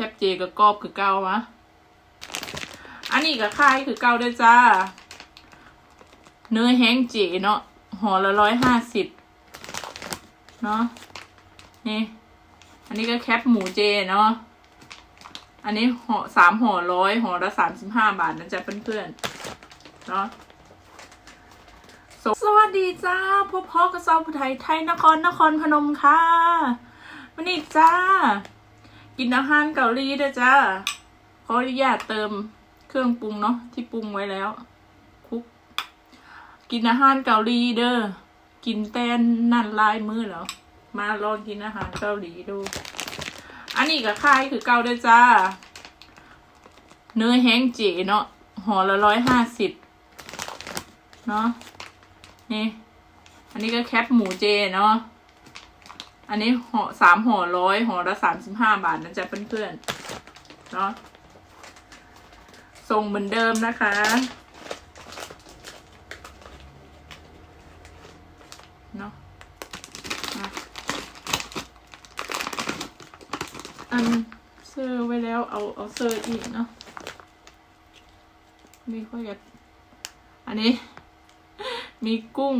แคปเจกับกรอบคือเก้าวะอันนี้กับค่ายคือเก้าด้วยจ้า เนื้อแห้งเจเนาะห่อละร้อยห้าสิบเนาะนี่ อันนี้ก็แคปหมูเจเนาะอันนี้ห่อสามห่อร้อยห่อละสามสิบห้าบาทนะจ๊ะเพื่อนๆเนาะสวัสดีจ้าพบพ่อกับซาวผู้ไทยไทยนครนครพนมค่ะวันนี้จ้า กินอาหารเกาหลีเด้อจ้าขออนุญาตเติมเครื่องปรุงเนาะที่ปรุงไว้แล้วคลุก กินอาหารเกาหลีเด้อกินแตนนั่นลายมือแล้วมาลองกินอาหารเกาหลีดู อันนี้กับค่ายคือเกาเด้อจ้า เนื้อแห้งเจเนาะห่อละร้อยห้าสิบเนาะนี่ อันนี้ก็แคปหมูเจเนาะ อันนี้ห่อสามห่อร้อยห่อละสามสิบห้าบาทนะจ๊ะเพื่อนๆเนาะส่งเหมือนเดิมนะคะ เนาะอันเซอร์ไว้แล้วเอาเอาเซอร์อีกเนาะนี่ค่อยจะอันนี้ มีกุ้ง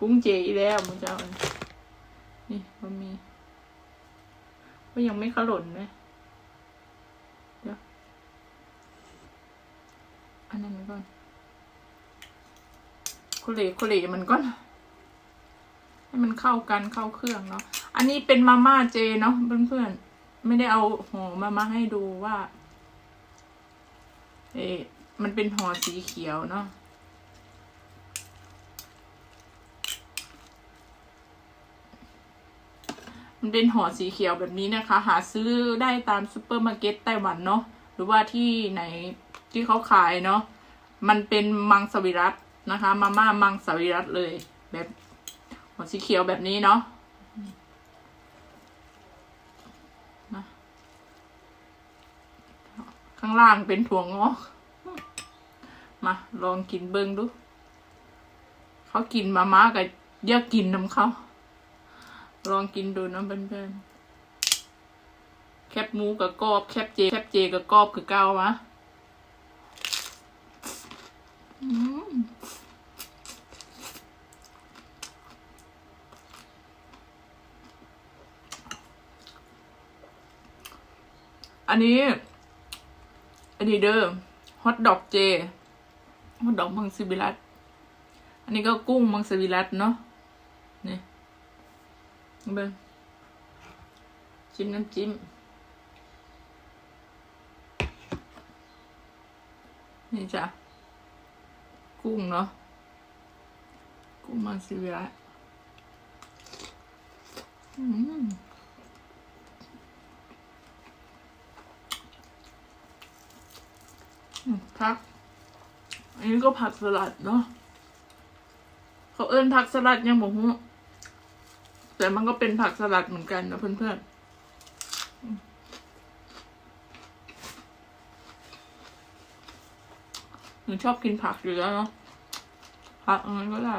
กุ้งเจอีแล้วมึงจะเอาอันนี่มันมี ก็ยังไม่ขลุ่นเลยเดี๋ยวอันนั้นก่อนคุเรคุเรมันก่อนให้มันเข้ากันเข้าเครื่องเนาะ อันนี้เป็นมาม่าเจเนาะเพื่อนๆ ไม่ได้เอาห่อมามาให้ดูว่า เอ๊ะมันเป็นห่อสีเขียวเนาะ มันเป็นห่อสีเขียวแบบนี้นะคะ หาซื้อได้ตามซูเปอร์มาร์เก็ตไต้หวันเนาะหรือว่าที่ไหนที่เขาขายเนาะมันเป็นมังสวิรัตนะคะ มาม่ามังสวิรัตเลยแบบห่อสีเขียวแบบนี้เนาะข้างล่างเป็นถั่วงอกมาลองกินเบิ้งดู เขากินมาม่ากับเยอะกินน้ำเขา ลองกินดูนะเพื่อนๆแคบหมูกับกรอบแคบเจ แคบเจกับกรอบคือเก้าวะอืมอันนี้ อันนี้เด้อฮอทดอกเจฮอทดอกมังสวิรัตอันนี้ก็กุ้งมังสวิรัตเนาะนี่ เบิ้งจิ้มน้ำจิ้มนี่จ้ะ กุ้งเนาะ กุ้งมังสวิรัตอืมอืมผัก อันนี้ก็ผักสลัดเนาะ เขาเอิ้นผักสลัดยังบอกฮู้ แต่มันก็เป็นผักสลัดเหมือนกันนะเพื่อนๆหนูชอบกินผักอยู่แล้วเนาะผักอะไรก็ได้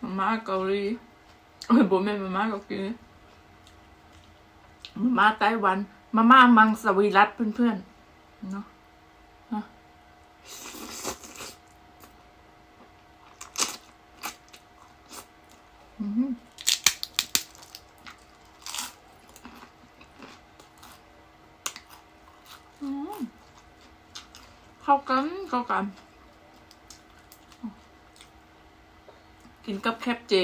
มาม่าเกาหลีเอ้ยผมไม่มาม่าเกาหลีมาม่าไต้หวัน มาม่ามังสวิรัตเพื่อนๆเนาะ อืมอืม เข้ากันเข้ากัน กินกับแคบเจ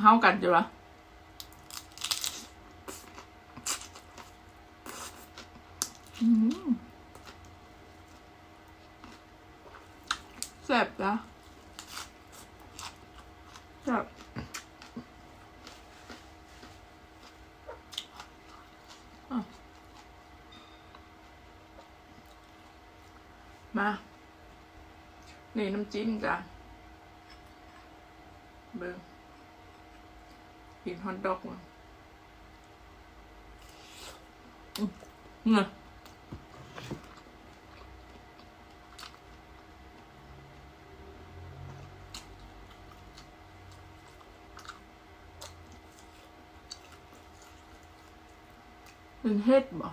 เข้ากันจ้ะวะแซ่บนะแซ่บ มา นี่น้ำจิ้มจ้ะเบิ้งกินฮอทดอกมาอืมเนี่ยเป็นเฮ็ดบ่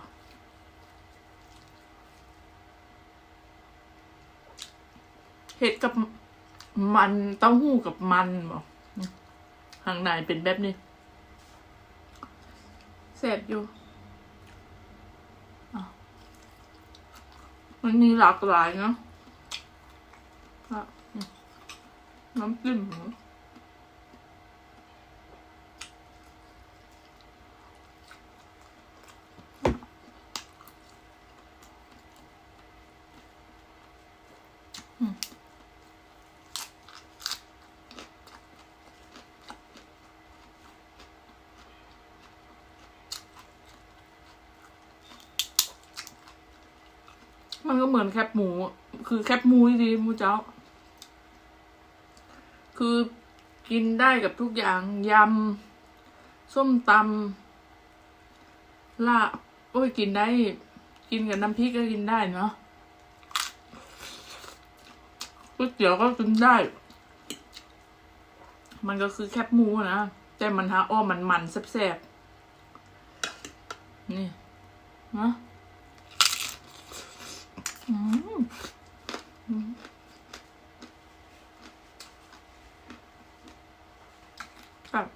เฮ็ดกับมันเต้าหู้กับมันบ่ข้างในเป็นแบบนี้แซ่บอยู่อะมันมีหลากหลายเนาะอะน้ำจิ้ม มันก็เหมือนแคบหมู คือแคบหมูดีหมูเจ้า คือกินได้กับทุกอย่าง ยำ ส้มตำลาบโอ้ยกินได้ กินกับน้ำพริกก็กินได้เนาะก๋วยเตี๋ยวก็กินได้ มันก็คือแคบหมูนะ แต่มันฮะอ้อมันมันๆแซ่บๆนี่นะอืมอืม แบบ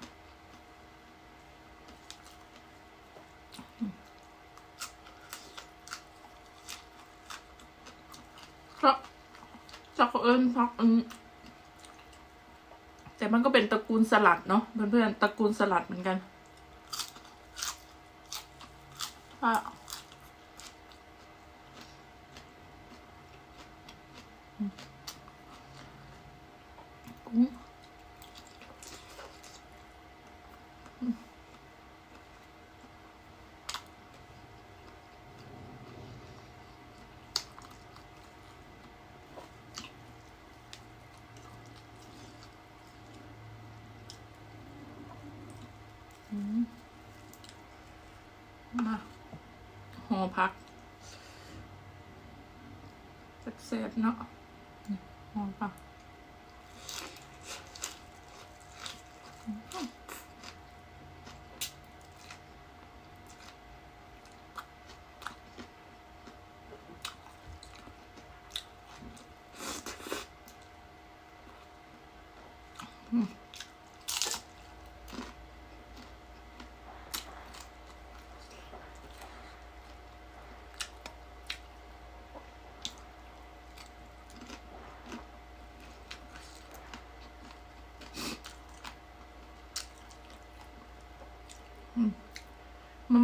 ก็จะเอิญพักอืมแต่มันก็เป็นตระกูลสลัดเนาะเพื่อนๆตระกูลสลัดเหมือนกันอะ กุ้งมาหอพักแซ่บๆเนาะ นี่ห่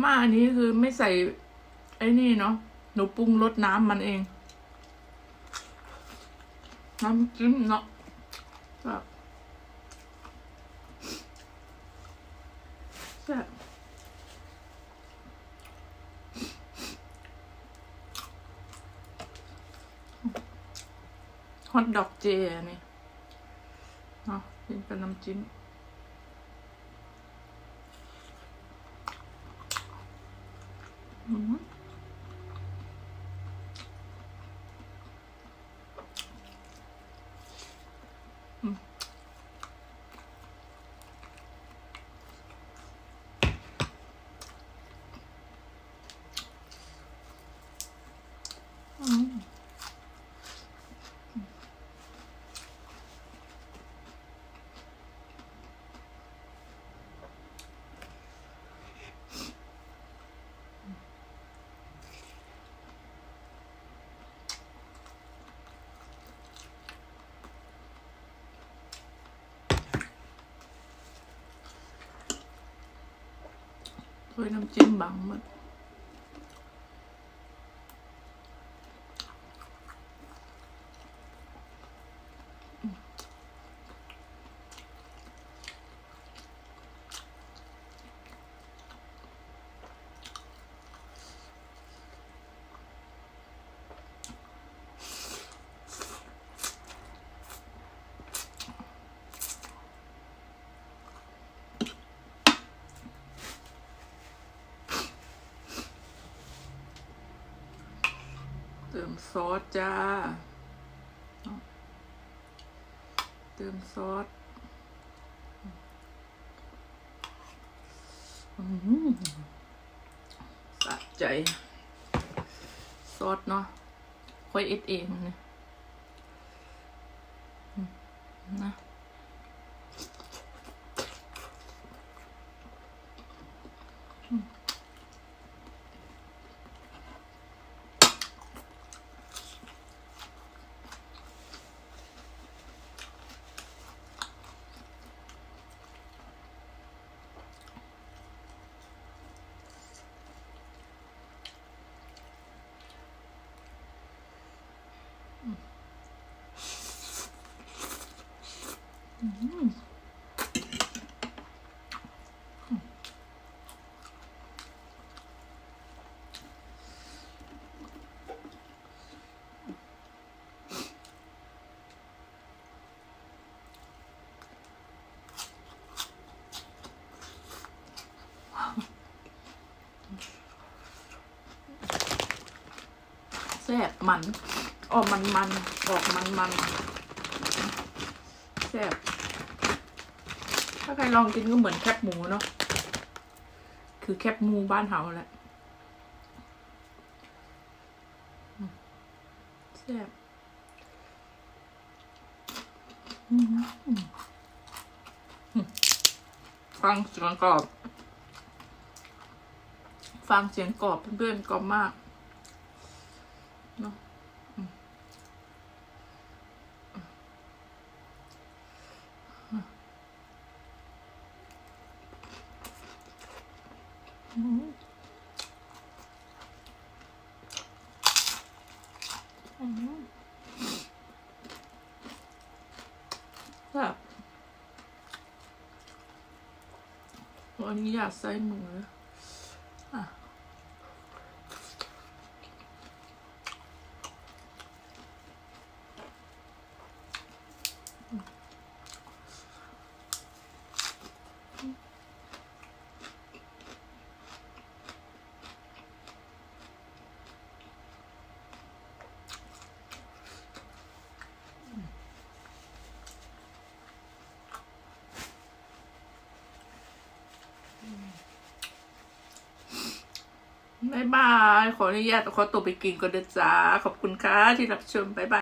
มาม่าอันนี้คือไม่ใส่ ไอ้นี่เนาะหนูปรุงรสน้ำมันเอง น้ำจิ้มเนาะแบบแซ่บฮอทดอกเจอันนี่เนาะกินกับน้ำจิ้ม อืมอืมอืม ถ้วยน้ำ ซอสจ้า เติมซอสอืมส่ใจ ซอสเนาะค่อยเอ็ดเองนี่ยอืม แซ่บมัน ออกมันมัน ออกมันมัน แซ่บ ถ้าใครลองกินก็เหมือนแคบหมูเนาะ คือแคบหมูบ้านเฮาแหละแซ่บอืมฟังเสียงกรอบ ฟังเสียงกรอบเพื่อนๆกรอบมากเนาะอืมอืมอืม แบบวันนี้อยากใส่หมูเลยอะ บายบาย ขออนุญาตขอตัวไปกินก่อนเด้อจ้า ขอบคุณค่ะที่รับชมบายบาย